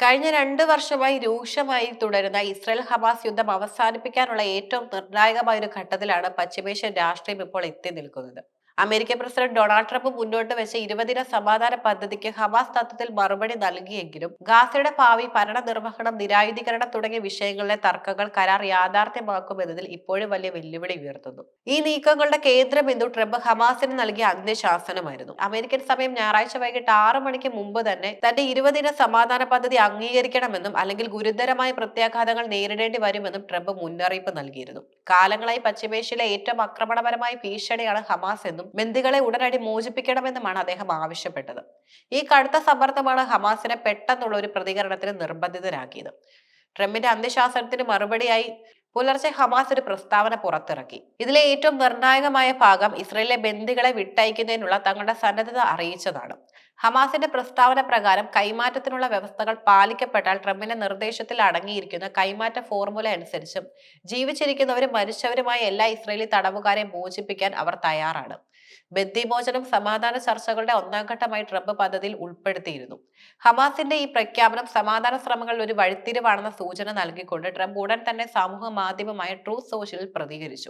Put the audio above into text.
കഴിഞ്ഞ രണ്ട് വർഷമായി രൂക്ഷമായി തുടരുന്ന ഇസ്രായേൽ ഹമാസ് യുദ്ധം അവസാനിപ്പിക്കാനുള്ള ഏറ്റവും നിർണായകമായ ഒരു ഘട്ടത്തിലാണ് പശ്ചിമേഷ്യൻ രാഷ്ട്രീയം ഇപ്പോൾ എത്തി നിൽക്കുന്നത്. അമേരിക്കൻ പ്രസിഡന്റ് ഡൊണാൾഡ് ട്രംപ് മുന്നോട്ട് വെച്ച ഇരുപതിന സമാധാന പദ്ധതിക്ക് ഹമാസ് തത്വത്തിൽ മറുപടി നൽകിയെങ്കിലും ഗാസയുടെ ഭാവി ഭരണനിർവഹണം നിരായുധീകരണം തുടങ്ങിയ വിഷയങ്ങളിലെ തർക്കങ്ങൾ കരാർ യാഥാർത്ഥ്യമാക്കുമെന്നതിൽ ഇപ്പോഴും വലിയ വെല്ലുവിളി ഉയർത്തുന്നു. ഈ നീക്കങ്ങളുടെ കേന്ദ്ര ബിന്ദു ട്രംപ് ഹമാസിന് നൽകിയ അഗ്നിശാസനമായിരുന്നു അമേരിക്കൻ സമയം ഞായറാഴ്ച വൈകിട്ട് ആറ് മണിക്ക് മുമ്പ് തന്നെ തന്റെ ഇരുപതിന സമാധാന പദ്ധതി അംഗീകരിക്കണമെന്നും അല്ലെങ്കിൽ ഗുരുതരമായ പ്രത്യാഘാതങ്ങൾ നേരിടേണ്ടി വരുമെന്നും ട്രംപ് മുന്നറിയിപ്പ് നൽകിയിരുന്നു. കാലങ്ങളായി പശ്ചിമേഷ്യയിലെ ഏറ്റവും ആക്രമണപരമായ ഭീഷണിയാണ് ഹമാസ് എന്നും ബന്ദികളെ ഉടനടി മോചിപ്പിക്കണമെന്നുമാണ് അദ്ദേഹം ആവശ്യപ്പെട്ടത്. ഈ കടുത്ത സമ്മർദ്ദമാണ് ഹമാസിനെ പെട്ടെന്നുള്ള ഒരു പ്രതികരണത്തിന് നിർബന്ധിതരാക്കിയത് ട്രംപിന്റെ അന്ത്യശാസനത്തിന് മറുപടിയായി പുലർച്ചെ ഹമാസ് ഒരു പ്രസ്താവന പുറത്തിറക്കി. ഇതിലെ ഏറ്റവും നിർണായകമായ ഭാഗം ഇസ്രയേലിലെ ബന്ദികളെ വിട്ടയക്കുന്നതിനുള്ള തങ്ങളുടെ സന്നദ്ധത അറിയിച്ചതാണ്. ഹമാസിന്റെ പ്രസ്താവന പ്രകാരം കൈമാറ്റത്തിനുള്ള വ്യവസ്ഥകൾ പാലിക്കപ്പെട്ടാൽ ട്രംപിന്റെ നിർദ്ദേശത്തിൽ അടങ്ങിയിരിക്കുന്ന കൈമാറ്റ ഫോർമുല അനുസരിച്ചും ജീവിച്ചിരിക്കുന്നവരും മരിച്ചവരുമായ എല്ലാ ഇസ്രയേലി തടവുകാരെ മോചിപ്പിക്കാൻ അവർ തയ്യാറാണ്. ബന്ദിമോചനം സമാധാന ചർച്ചകളുടെ ഒന്നാം ഘട്ടമായി ട്രംപ് പദ്ധതിയിൽ ഉൾപ്പെടുത്തിയിരുന്നു. ഹമാസിന്റെ ഈ പ്രഖ്യാപനം സമാധാന ശ്രമങ്ങളിൽ ഒരു വഴിത്തിരിവാണെന്ന സൂചന നൽകിക്കൊണ്ട് ട്രംപ് ഉടൻ തന്നെ സമൂഹ മാധ്യമമായ ട്രൂത്ത് സോഷ്യലിൽ പ്രതികരിച്ചു.